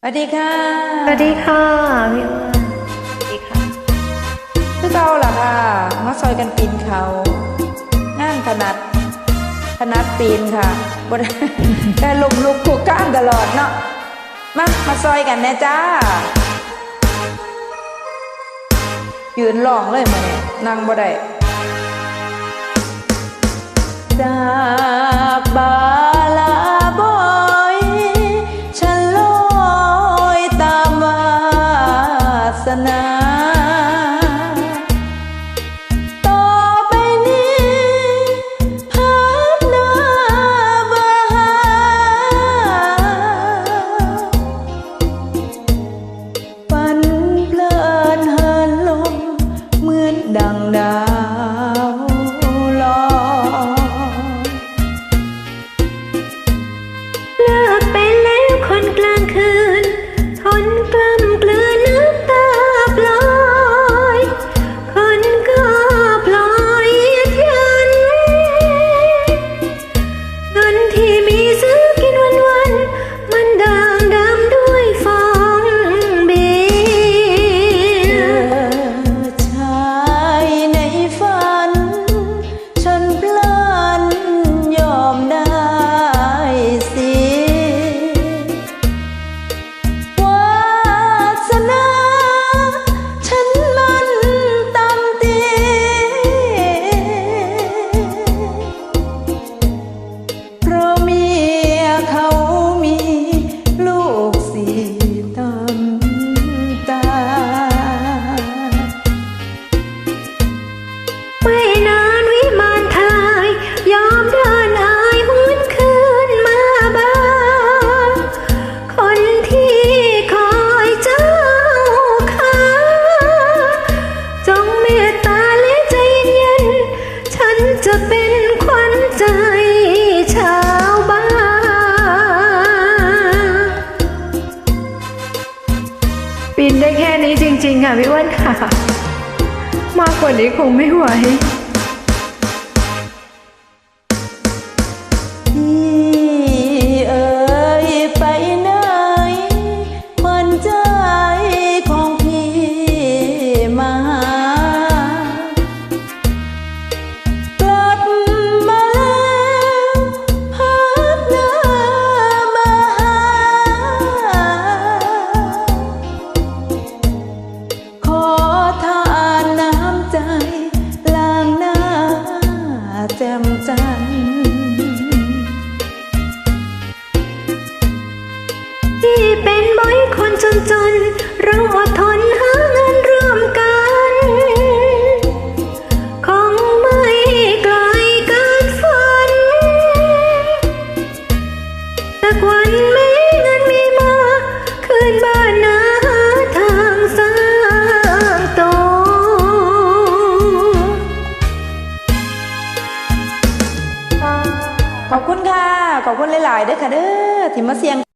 สวัสดีค่ะสวัสดีค่ะพี่อ้วนสวัสดีค่ะคือเก่าล่ะค่ะมาซอยกันปีนเขางานถนัดถนัดปีนค่ะบนแต่ลมลุกถูกก้านตลอดเนาะมามาซอยกันแน่จ้า ยืนร้องเลยมาเนี่ยนั่งบ่ได้จา ส ปีนได้แค่นี้จริง ๆ ค่ะพี่อ้วนค่ะ มากกว่านี้คงไม่ไหว จน เราอดทนหาเงินร่วมกัน คงไม่ไกลเกินฝันสักวันแม้เงินมีมา คืนบ้านนาหาทางสร้างตัวขอบคุณค่ะ ขอบคุณหลาย ๆ เด้อค่ะเด้อที่มาเสียง